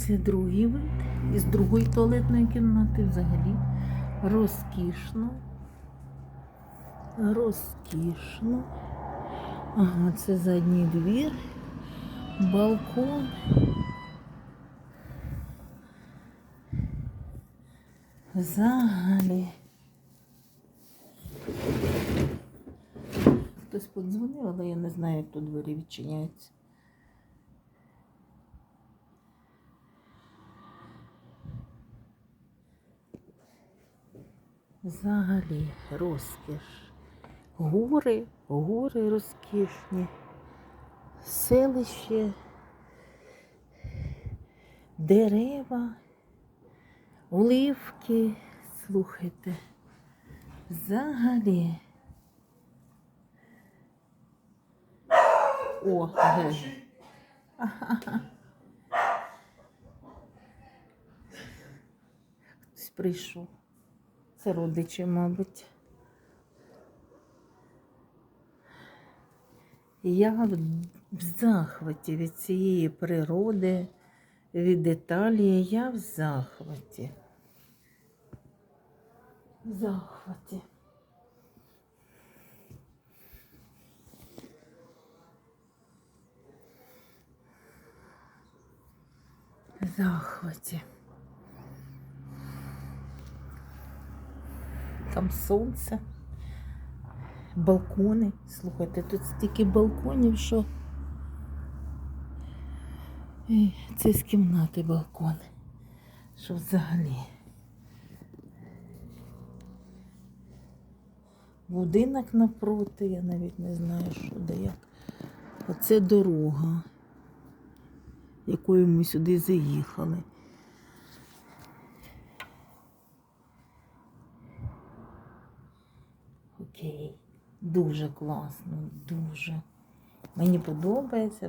Це другий вид. Із другої туалетної кімнати взагалі розкішно. Розкішно. Ага, це задній двір, балкон. Взагалі. Хтось подзвонив, але я не знаю, як тут двері відчиняються. Взагалі розкіш. Гори, гори розкішні, селище, дерева, оливки. Слухайте, взагалі. О, де. Хтось прийшов. Це родичі, мабуть. Я в захваті від цієї природи, від Італії. Я в захваті. В захваті. В захваті. Там сонце, балкони. Слухайте, тут стільки балконів, що Ей, це з кімнати балкони. Що взагалі? Будинок напроти, я навіть не знаю, що де як. Оце дорога, якою ми сюди заїхали. Окей, дуже класно, дуже. Мені подобається.